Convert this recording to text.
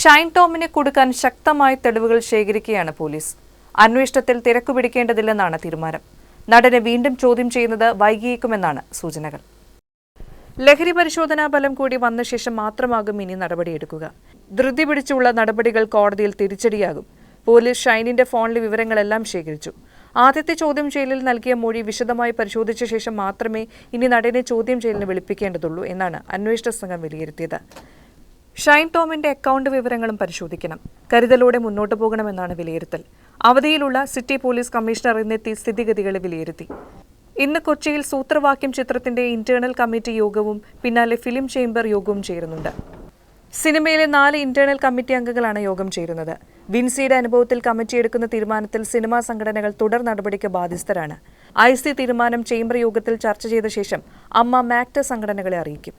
ഷൈൻ ടോമിനെ കൊടുക്കാൻ ശക്തമായ തെളിവുകൾ ശേഖരിക്കുകയാണ് പോലീസ്. അന്വേഷണത്തിൽ തിരക്കു പിടിക്കേണ്ടതില്ലെന്നാണ് തീരുമാനം. നടനെ വീണ്ടും ചോദ്യം ചെയ്യുന്നത് വൈകിയേക്കുമെന്നാണ് സൂചനകൾ. ലഹരി പരിശോധനാ ഫലം കൂടി വന്ന ശേഷം മാത്രമാകും ഇനി നടപടിയെടുക്കുക. ധൃതി പിടിച്ചുള്ള നടപടികൾ കോടതിയിൽ തിരിച്ചടിയാകും. പോലീസ് ഷൈനിന്റെ ഫോണിലെ വിവരങ്ങളെല്ലാം ശേഖരിച്ചു. ആദ്യത്തെ ചോദ്യം ചെയ്യലിൽ നൽകിയ മൊഴി വിശദമായി പരിശോധിച്ച ശേഷം മാത്രമേ ഇനി നടനെ ചോദ്യം ചെയ്യലിന് വിളിപ്പിക്കേണ്ടതുള്ളൂ എന്നാണ് അന്വേഷണ സംഘം വിലയിരുത്തിയത്. ഷൈൻ ടോമിന്റെ അക്കൗണ്ട് വിവരങ്ങളും പരിശോധിക്കണം. കരുതലോടെ മുന്നോട്ട് പോകണമെന്നാണ് വിലയിരുത്തൽ. അവധിയിലുള്ള സിറ്റി പോലീസ് കമ്മീഷണർ ഇന്നെത്തി സ്ഥിതിഗതികളെ വിലയിരുത്തി. ഇന്ന് കൊച്ചിയിൽ സൂത്രവാക്യം ചിത്രത്തിന്റെ ഇന്റേണൽ കമ്മിറ്റി യോഗവും പിന്നാലെ ഫിലിം ചേംബർ യോഗവും ചേരുന്നുണ്ട്. സിനിമയിലെ നാല് ഇന്റേണൽ കമ്മിറ്റി അംഗങ്ങളാണ് യോഗം ചേരുന്നത്. വിൻസിയുടെ അനുഭവത്തിൽ കമ്മിറ്റി എടുക്കുന്ന തീരുമാനത്തിൽ സിനിമാ സംഘടനകൾ തുടർ നടപടിക്ക് ബാധ്യസ്ഥരാണ്. ഐ സി തീരുമാനം ചേംബർ യോഗത്തിൽ ചർച്ച ചെയ്ത ശേഷം അമ്മ മാക്ട സംഘടനകളെ അറിയിക്കും.